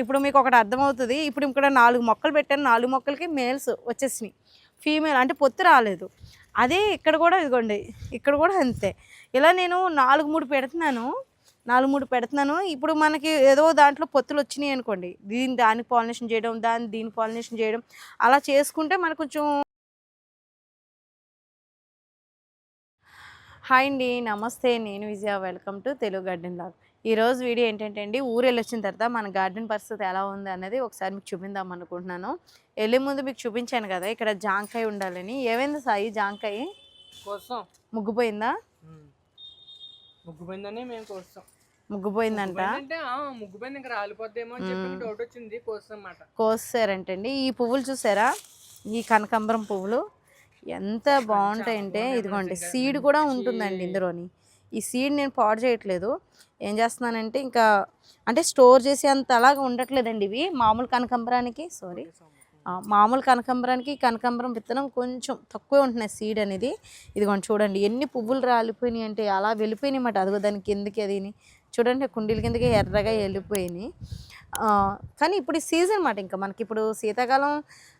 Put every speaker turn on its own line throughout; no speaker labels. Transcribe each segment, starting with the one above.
ఇప్పుడు మీకు ఒకటి అర్థమవుతుంది. ఇప్పుడు ఇక్కడ నాలుగు మొక్కలు పెట్టాను. నాలుగు మొక్కలకి మేల్స్ వచ్చేసినాయి. ఫీమేల్ అంటే పొత్తు రాలేదు. అదే ఇక్కడ కూడా ఇదిగోండి. ఇక్కడ కూడా అంతే. ఇలా నేను నాలుగు మూడు పెడుతున్నాను. నాలుగు మూడు పెడుతున్నాను. ఇప్పుడు మనకి ఏదో దాంట్లో పొత్తులు వచ్చినాయి అనుకోండి. దీని దానికి పాలినేషన్ చేయడం దాని దీని పాలినేషన్ చేయడం అలా చేసుకుంటే మనకు కొంచెం హాయ్ అండి. నమస్తే. నేను Vijaya. Welcome to Telugu garden log. ఈరోజు వీడియో ఏంటంటే అండి ఊరు వెళ్ళొచ్చిన తర్వాత మన గార్డెన్ పరిస్థితి ఎలా ఉంది అనేది ఒకసారి మీకు చూపిందాం అనుకుంటున్నాను. వెళ్ళే ముందు మీకు చూపించాను కదా ఇక్కడ జాంకాయ ఉండాలని. ఏమైంది సాయి జాంకాయ?
కోసం
ముగ్గుపోయిందా?
ముగ్గుపోయిందని మేము కోస్తాం.
ముగ్గుపోయిందంట?
అంటే ముగ్గుపోయింది ఇంకా రాలిపోద్దేమో అని చెప్పి డౌట్ వచ్చింది కోస్తాం అన్నమాట
కోసారంటండి ఈ పువ్వులు చూసారా? ఈ కనకాంబరం పువ్వులు. ఎంత బాగుంటాయంటే ఇదిగోండి సీడ్ కూడా ఉంటుందండి ఇందులోని. ఈ సీడ్ నేను పాడు చేయట్లేదు. ఏం చేస్తున్నానంటే ఇంకా అంటే స్టోర్ చేసే అంత అలాగా ఉండట్లేదండి ఇవి. మామూలు కనకాంబరానికి సారీ మామూలు కనకాంబరానికి కనకాంబరం విత్తనం కొంచెం తక్కువే ఉంటున్నాయి సీడ్ అనేది. ఇదిగోండి చూడండి ఎన్ని పువ్వులు రాలిపోయినాయి అంటే అలా వెళ్ళిపోయినాయి అన్నమాట. అదిగో దాని కిందకి అదిని. చూడండి కుండీల కిందకి ఎర్రగా వెళ్ళిపోయినాయి కానీ ఇప్పుడు ఈ సీజన్ అన్నమాట ఇంకా. మనకి ఇప్పుడు శీతాకాలం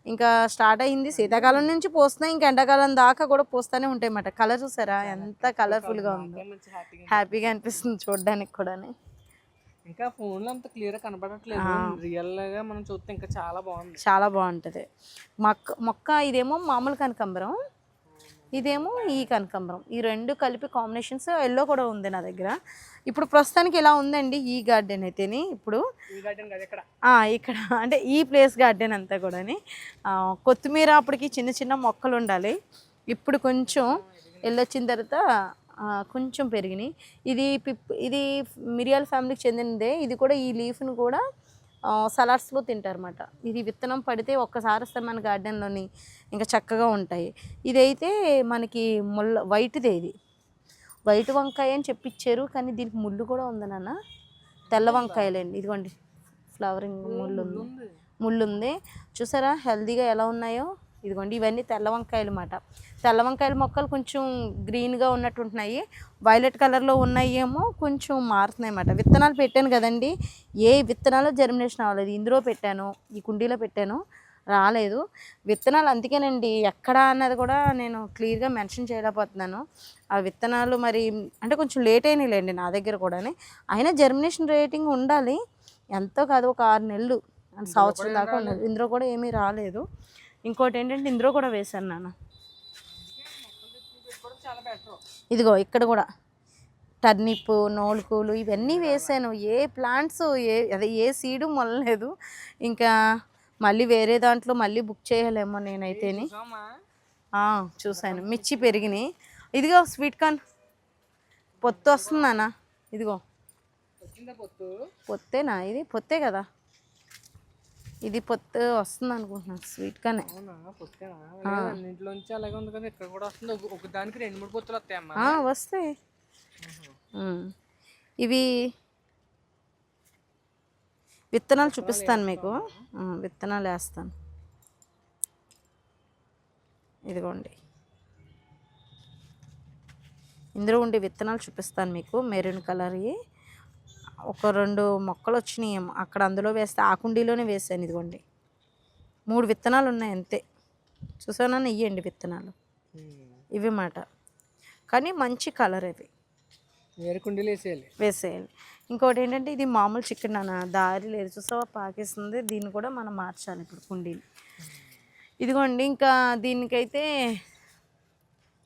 ఇంకా స్టార్ట్ అయింది. శీతాకాలం నుంచి పోస్తున్నాయి ఇంకా ఎండాకాలం దాకా కూడా పోస్తూనే ఉంటాయి అన్నమాట. కలర్ చూసారా? ఎంత కలర్ఫుల్గా ఉందో.
హ్యాపీగా
అనిపిస్తుంది. చూడడానికి కూడా
ఇంకా ఫోన్లో అంత క్లియర్ కనబడట్లేదు రియల్గా మనం చూస్తే ఇంకా చాలా బాగుంది.
చాలా బాగుంటుంది. మొక్క మొక్క ఇదేమో మామూలు కనకాంబరం. ఇదేమో ఈ కనకాంబరం. ఈ రెండు కలిపి కాంబినేషన్స్ ఎల్లో కూడా ఉంది నా దగ్గర. ఇప్పుడు ప్రస్తుతానికి ఇలా ఉందండి ఈ గార్డెన్ అయితేని? ఇప్పుడు
ఇక్కడ.
అంటే ఈ ప్లేస్ గార్డెన్ అంతా కూడాని కొత్తిమీర అప్పటికి చిన్న చిన్న మొక్కలు ఉండాలి. ఇప్పుడు కొంచెం వెళ్ళొచ్చిన తర్వాత కొంచెం పెరిగినాయి. ఇది పిప్ ఇది మిరియాల ఫ్యామిలీకి చెందినదే. ఇది కూడా ఈ లీఫ్ను కూడా సలాడ్స్లో తింటారన్నమాట. ఇది విత్తనం పడితే ఒక్కసారి వస్తే మన గార్డెన్లోని ఇంకా చక్కగా ఉంటాయి. ఇదైతే మనకి ముల్ల వైట్దే ఇది. వైట్ వంకాయ అని చెప్పించారు కానీ దీనికి ముళ్ళు కూడా ఉంది నాన్న. తెల్ల వంకాయలండి. ఇదిగోండి ఫ్లవరింగ్ ముళ్ళు ఉంది
ఉంది?
ముళ్ళు ఉంది చూసారా హెల్దీగా ఎలా ఉన్నాయో? ఇదిగోండి ఇవన్నీ తెల్ల వంకాయలు అన్నమాట తెల్ల వంకాయల మొక్కలు కొంచెం గ్రీన్గా ఉన్నట్టు ఉంటున్నాయి వైలెట్ కలర్లో ఉన్నాయి ఏమో కొంచెం మారుతున్నాయి అన్నమాట విత్తనాలు పెట్టాను కదండి. ఏ విత్తనాలు జర్మినేషన్ అవ్వలేదు. ఇందులో పెట్టాను ఈ కుండీలో పెట్టాను రాలేదు. విత్తనాలు అందుకేనండి ఎక్కడ అన్నది కూడా నేను క్లియర్గా మెన్షన్ చేయలేకపోతున్నాను. ఆ విత్తనాలు మరి అంటే కొంచెం లేట్ అయినాయిలేండి నా దగ్గర కూడా అయినా జర్మినేషన్ రేటింగ్ ఉండాలి. ఎంతో కాదు ఒక ఆరు నెలలు సంవత్సరం దాకా ఉండదు ఇందులో కూడా ఏమీ రాలేదు. ఇంకోటి ఏంటంటే ఇందులో కూడా వేశాను నాన్న. ఇదిగో ఇక్కడ కూడా. టర్నిప్ నోలుకూలు ఇవన్నీ వేసాను ఏ ప్లాంట్స్ ఏ అదే ఏ సీడు మొలలేదు. ఇంకా మళ్ళీ వేరే దాంట్లో మళ్ళీ బుక్ చేయాలేమో నేనైతేని. ఆ, చూశాను. మిర్చి పెరిగినాయి. ఇదిగో స్వీట్ కార్న్. పొత్తు వస్తుందన్నా ఇదిగో. పొత్తేనా? ఇది పొత్తే కదా. ఇది పొత్తు వస్తుంది అనుకుంటున్నాను స్వీట్
అన్నింటిలోంచి అలాగే ఉంది కదా ఇక్కడ కూడా వస్తుంది. ఒక- దానికి రెండు మూడు పొత్తులు వస్తాయమ్మా
ఆ, వస్తాయి. ఇవి విత్తనాలు చూపిస్తాను మీకు. విత్తనాలు వేస్తాను. ఇదిగోండి. ఇందులో ఉండే విత్తనాలు చూపిస్తాను మీకు. మెరూన్ కలర్వి ఒక రెండు మొక్కలు వచ్చినాయి ఏమో. అక్కడ అందులో వేస్తే ఆ కుండీలోనే వేసాను ఇదిగోండి. మూడు విత్తనాలు ఉన్నాయి అంతే. చూసానా ఇయ్యండి విత్తనాలు. ఇవి మాట కానీ మంచి కలర్ ఇవి.
వేరే కుండీలు వేసేయాలి.
వేసేయాలి. ఇంకోటి ఏంటంటే ఇది మామూలు చికెన్ అన్న దారి లేదు. చూసావా? పాకేస్తుంది. దీన్ని కూడా మనం మార్చాలి ఇప్పుడు కుండీని. ఇదిగోండి ఇంకా దీనికైతే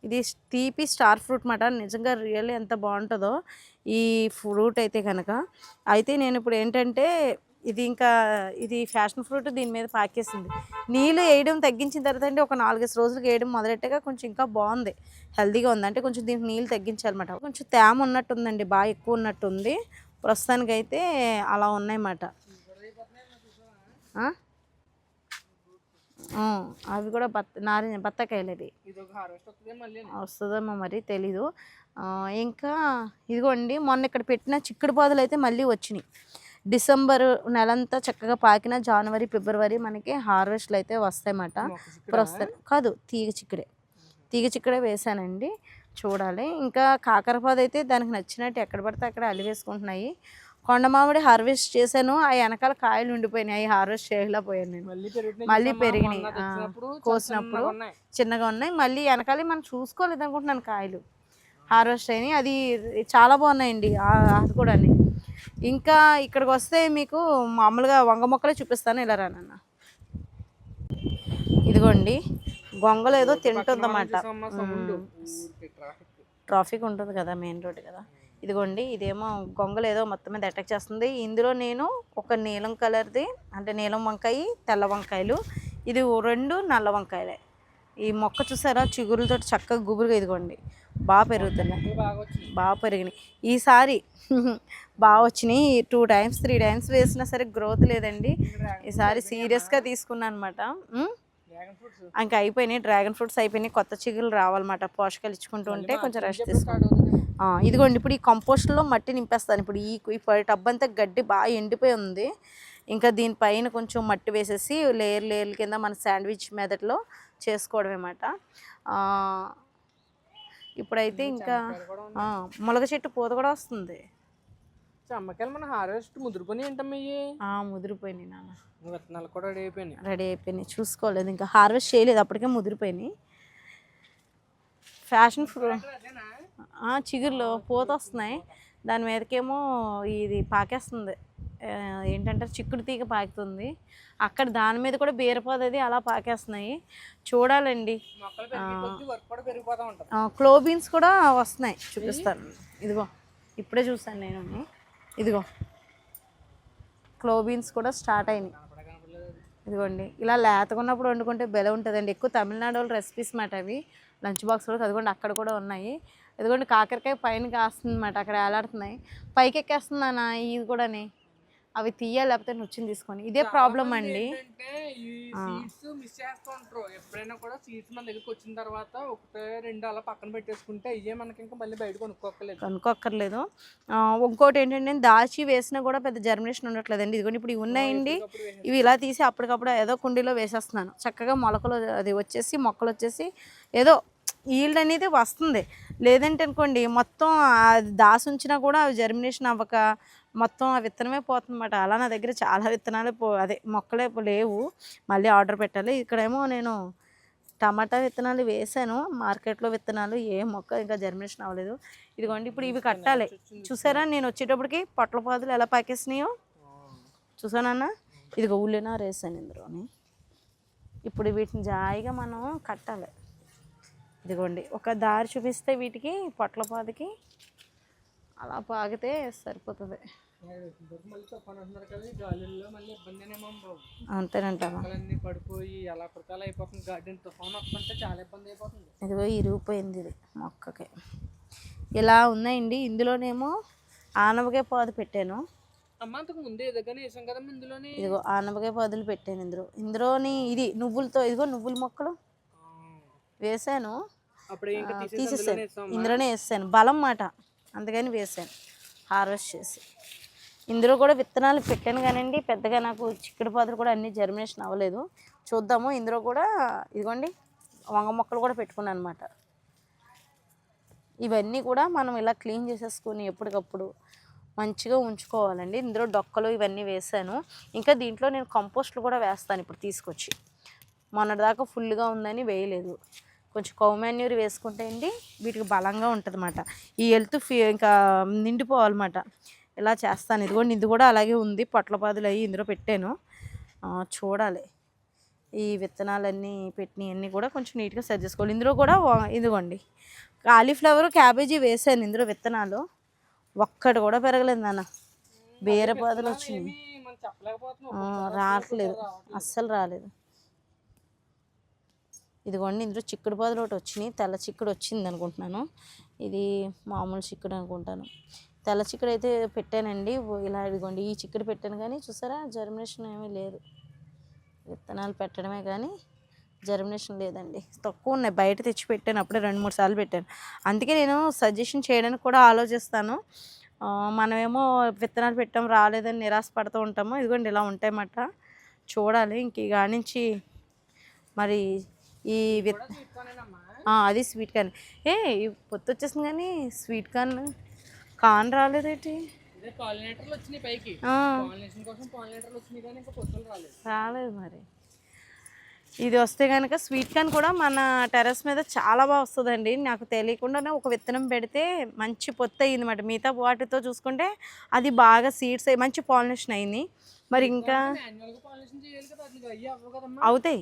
ఇది తీపి స్టార్ ఫ్రూట్ మాట. నిజంగా రియల్లీ ఎంత బాగుంటుందో ఈ ఫ్రూట్ అయితే కనుక అయితే నేను ఇప్పుడు ఏంటంటే ఇది ఇంకా ఇది ఫ్యాషన్ ఫ్రూట్ దీని మీద పాకేసింది నీళ్ళు వేయడం తగ్గించిన తర్వాత అంటే ఒక నాలుగైదు రోజులకి వేయడం మొదలెట్టగా కొంచెం ఇంకా బాగుంది. హెల్దీగా ఉంది. అంటే కొంచెం దీనికి నీళ్ళు తగ్గించాలన్నమాట. కొంచెం తేమ ఉన్నట్టుందండి బాగా ఎక్కువ ఉన్నట్టుంది. ప్రస్తుతానికైతే అలా ఉన్నాయన్నమాట. అవి కూడా బత్త నారింజ బత్తకాయలు అవి
ఇది ఒక హార్వెస్ట్ వస్తుంది మళ్ళీ
వస్తుందేమో మరి తెలీదు. ఇంకా ఇదిగోండి మొన్న ఇక్కడ పెట్టిన చిక్కుడు పాదులు అయితే మళ్ళీ వచ్చినాయి. డిసెంబర్ నెలంతా చక్కగా పాకిన జనవరి ఫిబ్రవరి మనకి హార్వెస్ట్లు అయితే వస్తాయన్నమాట. ప్రస్తుతం కాదు తీగ చిక్కుడే. తీగ చిక్కుడే వేసానండి. చూడాలి. ఇంకా కాకరపాదు అయితే దానికి నచ్చినట్టు ఎక్కడ పడితే అక్కడ అలివేసుకుంటున్నాయి కొండ మామిడి హార్వెస్ట్ చేశాను. ఆ వెనకాల కాయలు ఉండిపోయినాయి. అవి హార్వెస్ట్ చేయలేకపోయాను నేను.
మళ్ళీ పెరిగినాయి.
కోసినప్పుడు
చిన్నగా ఉన్నాయి.
మళ్ళీ వెనకాల మనం చూసుకోలేదు అనుకుంటున్నాను కాయలు. హార్వెస్ట్ అయినాయి. అది చాలా బాగున్నాయండి. అది కూడా ఇంకా ఇక్కడికి వస్తే మీకు మామూలుగా వంగ మొక్కలే చూపిస్తాను. ఇలా రానన్న ఇదిగోండి. గొంగలు ఏదో తింటుందన్నమాట.
ట్రాఫిక్
ఉంటుంది కదా మెయిన్ రోడ్ కదా. ఇదిగోండి ఇదేమో గొంగలు ఏదో మొత్తం మీద అటాక్ చేస్తుంది. ఇందులో నేను ఒక నీలం కలర్ది అంటే నీలం వంకాయ తెల్ల వంకాయలు. ఇది రెండు నల్ల వంకాయలే. ఈ మొక్క చూసారా? చిగురులతో చక్కగా గుబురుగా ఇదిగోండి. బాగా పెరుగుతున్నాయి.
బాగా
పెరిగినాయి. ఈసారి బాగా వచ్చినాయి. టూ టైమ్స్ త్రీ టైమ్స్ వేసినా సరే గ్రోత్ లేదండి. ఈసారి సీరియస్గా తీసుకున్నాను అనమాట ఇంకా అయిపోయినాయి. డ్రాగన్ ఫ్రూట్స్ అయిపోయినాయి. కొత్త చిగులు రావాలన్నమాట. పోషకాలు ఇచ్చుకుంటూ ఉంటే కొంచెం రెస్ట్
ఎప్పుడు
తీసుకో
స్టార్ట్ అవుతుందేమో.
ఆ, ఇదిగోండి. ఇప్పుడు ఈ కంపోస్ట్లో మట్టి నింపేస్తాను. ఇప్పుడు ఈ టబ్ అంతా గడ్డి బాగా ఎండిపోయి ఉంది. ఇంకా దీనిపైన కొంచెం మట్టి వేసేసి లేయర్ లేయర్ల కింద మన శాండ్విచ్ మెథడ్లో చేసుకోవడం అన్నమాట ఇప్పుడైతే ఇంకా ములగ చెట్టు పూత కూడా వస్తుంది.
చెమ్మకాయలు మన హార్వెస్ట్ ముదురుకొని ఏంటమ్మా ఇవి
ఆ, ముదిరిపోయినాయి నాన్న.
విత్తనాలు కూడా రెడీ అయిపోయినాయి.
రెడీ అయిపోయినాయి. చూసుకోలేదు. ఇంకా హార్వెస్ట్ చేయలేదు. అప్పటికే ముదిరిపోయినాయి. ఫ్యాషన్ ఫ్రూ ఆ, చిగుర్లు పూత వస్తున్నాయి. దాని మీదకేమో ఇది పాకేస్తుంది. ఏంటంటే చిక్కుడు తీగ పాకుతుంది. అక్కడ దాని మీద కూడా బీరపోదది అలా పాకేస్తున్నాయి. చూడాలండి. క్లోబీన్స్ కూడా వస్తున్నాయి. చూపిస్తాను. ఇదిగో ఇప్పుడే చూసాను నేను. ఇదిగో. క్లోబీన్స్ కూడా స్టార్ట్ అయినాయి. ఇదిగోండి. ఇలా లేతగా ఉన్నప్పుడు వండుకుంటే బెల ఉంటుందండి. ఎక్కువ తమిళనాడు వాళ్ళ రెసిపీస్ మాట అవి. లంచ్ బాక్స్లో అదిగోండి అక్కడ కూడా ఉన్నాయి. ఇదిగోండి కాకరకాయ పైన కాస్తుంది అక్కడ వేలాడుతున్నాయి. పైకి ఎక్కేస్తుందన్న ఇది కూడాని? అవి తీయాలి లేకపోతే నుచ్చుని తీసుకొని. ఇదే ప్రాబ్లం అండి.
ఎప్పుడైనా కూడా సీడ్స్ మన దగ్గరికి వచ్చిన తర్వాత ఒకటే రెండు అలా పక్కన పెట్టేసుకుంటే ఇవే మనకి ఇంకా మళ్ళీ బయట
కనుక్కోక్కర్లేదు. ఆ, ఇంకోటి ఏంటంటే దాచి వేసినా కూడా పెద్ద జర్మినేషన్ ఉండట్లేదండి. ఇదిగోండి ఇప్పుడు ఇవి ఉన్నాయండి. ఇవి ఇలా తీసి అప్పటికప్పుడు ఏదో కుండీలో వేసేస్తున్నాను. చక్కగా మొలకలు అది వచ్చేసి మొక్కలు వచ్చేసి ఏదో ఈల్డ్ అనేది వస్తుంది. లేదంటే అనుకోండి మొత్తం దాసి ఉంచినా కూడా అవి జర్మినేషన్ అవ్వక మొత్తం ఆ విత్తనమే పోతుందన్నమాట. అలా నా దగ్గర చాలా విత్తనాలు పో అదే మొక్కలే లేవు. మళ్ళీ ఆర్డర్ పెట్టాలి. ఇక్కడేమో నేను టమాటా విత్తనాలు వేసాను. మార్కెట్లో విత్తనాలు ఏ మొక్క ఇంకా జర్మినేషన్ అవ్వలేదు. ఇదిగోండి ఇప్పుడు ఇవి కట్టాలి. చూసారా? నేను వచ్చేటప్పటికి పొట్ల పాదులు ఎలా పాకేసినాయో? చూసానన్నా ఇదిగో ఉల్లినారు వేసాను ఇందులోని. ఇప్పుడు వీటిని జాయిగా మనం కట్టాలి. ఇదిగోండి ఒక దారి చూపిస్తే వీటికి పొట్ల పాదుకి అలా పాగితే సరిపోతుంది. అంతేనంటావా?
పడిపోయి ఎలా అయిపోతుంది. గార్డెన్ తుఫాన్ వస్తుంటే చాలా ఇబ్బంది అయిపోతుంది.
ఇదిగో ఇరిగిపోయింది ఇది మొక్కకి. ఇలా ఉన్నాయండి. ఇందులోనేమో ఆనపకాయ పాదు పెట్టాను.
అమ్మ అంతకు ముందే ఎదగానే వేసాం కదా ఇందులోని?
ఇదిగో ఆనపకాయ పాదులు పెట్టాను ఇందులో. ఇందులోని ఇది నువ్వులతో ఇదిగో నువ్వుల మొక్కలు వేసాను. తీసేసాను. ఇందులోనే వేసాను. బలం మాట. అందుకని వేసాను. హార్వెస్ట్ చేసి. ఇందులో కూడా విత్తనాలు పెట్టాను కానివ్వండి పెద్దగా నాకు చిక్కుడు పాదులు కూడా అన్నీ జర్మినేషన్ అవ్వలేదు. చూద్దాము ఇందులో కూడా ఇదిగోండి వంగ మొక్కలు కూడా పెట్టుకున్నాను అనమాట ఇవన్నీ కూడా మనం ఇలా క్లీన్ చేసేసుకొని ఎప్పటికప్పుడు మంచిగా ఉంచుకోవాలండి. ఇందులో డొక్కలు ఇవన్నీ వేసాను. ఇంకా దీంట్లో నేను కంపోస్ట్లు కూడా వేస్తాను ఇప్పుడు తీసుకొచ్చి. మొన్నటిదాకా ఫుల్గా ఉందని వేయలేదు. కొంచెం కౌమాన్యూర్ వేసుకుంటే అండి వీటికి బలంగా ఉంటుంది ఈ హెల్త్ ఫీ ఇంకా నిండిపోవాలన్నమాట. ఇలా చేస్తాను. ఇదిగోండి ఇది కూడా అలాగే ఉంది. పొట్లపాదులు అయ్యి ఇందులో పెట్టాను. చూడాలి. ఈ విత్తనాలన్నీ పెట్టినవన్నీ కూడా కొంచెం నీట్గా సెట్ చేసుకోవాలి. ఇందులో కూడా ఇదిగోండి. కాలీఫ్లవర్ క్యాబేజీ వేసాను ఇందులో విత్తనాలు. ఒక్కటి కూడా పెరగలేదు నాన్న. బీరపాదులు ఆ, రావట్లేదు. అస్సలు రాలేదు. ఇదిగోండి ఇందులో చిక్కుడు పాదులు ఒకటి వచ్చినాయి. తెల్ల చిక్కుడు వచ్చింది అనుకుంటున్నాను. ఇది మామూలు చిక్కుడు అనుకుంటాను. తెల్ల చిక్కుడు అయితే పెట్టానండి. ఇలా ఇదిగోండి ఈ చిక్కుడు పెట్టాను కానీ చూసారా జర్మినేషన్ ఏమీ లేదు. విత్తనాలు పెట్టడమే కానీ జర్మినేషన్ లేదండి. తక్కువ ఉన్నాయి బయట తెచ్చి పెట్టాను అప్పుడే రెండు మూడు సార్లు పెట్టాను. అందుకే నేను సజెషన్ చేయడానికి కూడా ఆలోచిస్తాను. మనమేమో విత్తనాలు పెట్టాం రాలేదని నిరాశ పడుతూ ఉంటాము. ఇదిగోండి ఇలా ఉంటాయన్నమాట. చూడాలి ఇంక నుంచి మరి ఈ విత్ అది స్వీట్ కార్న్ ఏ పొత్తు వచ్చేసింది కానీ స్వీట్ కార్న్ కాన్ రాలేదేంటి?
కానీ రాలేదు.
మరి. ఇది వస్తే కనుక స్వీట్ కార్న్ కూడా మన టెర్రస్ మీద చాలా బాగా వస్తుందండి. నాకు తెలియకుండానే ఒక విత్తనం పెడితే మంచి పొత్తు అయ్యింది అనమాట మిగతా వాటితో చూసుకుంటే అది బాగా సీడ్స్ అయ్యి మంచి పాలినేషన్ అయింది. మరి ఇంకా అవుతాయి.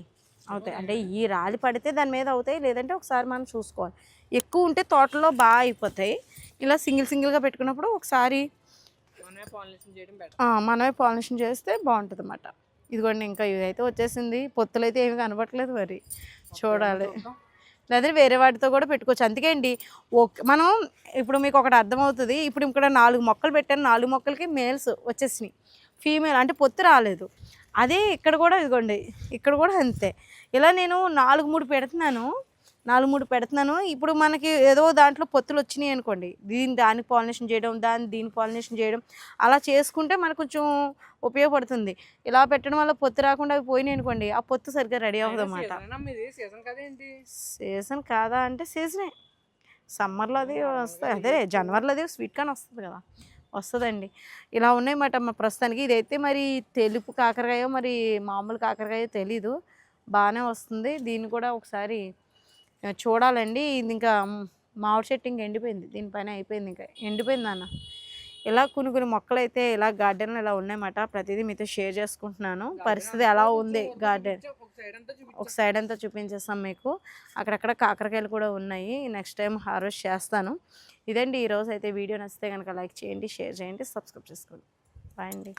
అవుతాయి. అంటే ఈ రాలి పడితే దాని మీద అవుతాయి లేదంటే ఒకసారి మనం చూసుకోవాలి. ఎక్కువ ఉంటే తోటలో బాగా అయిపోతాయి. ఇలా సింగిల్ సింగిల్గా పెట్టుకున్నప్పుడు ఒకసారి
మనమే పాలినేషన్
చేస్తే బాగుంటుంది అన్నమాట ఇదిగోండి ఇంకా ఇదైతే వచ్చేసింది. పొత్తులు అయితే ఏమి కనపట్లేదు మరి. చూడాలి. లేదా వేరే వాటితో కూడా పెట్టుకోవచ్చు. అందుకే అండి ఓకే మనం ఇప్పుడు మీకు ఒకటి అర్థమవుతుంది. ఇప్పుడు ఇక్కడ నాలుగు మొక్కలు పెట్టాను. నాలుగు మొక్కలకి మేల్స్ వచ్చేసినాయి. ఫీమేల్ అంటే పొత్తు రాలేదు. అదే ఇక్కడ కూడా ఇదిగోండి ఇక్కడ కూడా అంతే. ఇలా నేను నాలుగు మూడు పెడుతున్నాను. నాలుగు మూడు పెడుతున్నాను. ఇప్పుడు మనకి ఏదో దాంట్లో పొత్తులు వచ్చినాయి అనుకోండి. దీని దానికి పాలినేషన్ చేయడం దాన్ని దీని పాలినేషన్ చేయడం అలా చేసుకుంటే మనకు కొంచెం ఉపయోగపడుతుంది. ఇలా పెట్టడం వల్ల పొత్తు రాకుండా అవి పోయినాయి అనుకోండి ఆ పొత్తు సరిగ్గా రెడీ అవ్వదు అన్నమాట.
సీజన్
కాదా అంటే సీజనే. సమ్మర్లో అది వస్తుంది అదే జనవరిలో అది స్వీట్ కార్న్ వస్తుంది కదా. వస్తుందండి. ఇలా ఉన్నాయన్నమాట మా ప్రస్తుతానికి. ఇదైతే మరి తెలుపు కాకరకాయ మరి మామూలు కాకరకాయ తెలీదు. బాగానే వస్తుంది. దీన్ని కూడా ఒకసారి చూడాలండి. ఇది ఇంకా మామిడి చెట్టు ఇంకా ఎండిపోయింది దీనిపైన అయిపోయింది ఇంకా. ఎండిపోయింది అన్న ఇలా కొన్ని కొన్ని మొక్కలు అయితే ఇలా గార్డెన్లో ఇలా ఉన్నాయన్నమాట. ప్రతిదీ మీతో షేర్ చేసుకుంటున్నాను. పరిస్థితి ఎలా ఉంది గార్డెన్
ఒక సైడ్ అంతా చూపించు.
ఒక సైడ్ అంతా చూపించేస్తాం మీకు. అక్కడక్కడ కాకరకాయలు కూడా ఉన్నాయి. నెక్స్ట్ టైం హార్వెస్ట్ చేస్తాను. ఇదండి. ఈరోజు అయితే వీడియో నచ్చితే కనుక లైక్ చేయండి షేర్ చేయండి సబ్స్క్రైబ్ చేసుకోండి. బాయ్ అండి.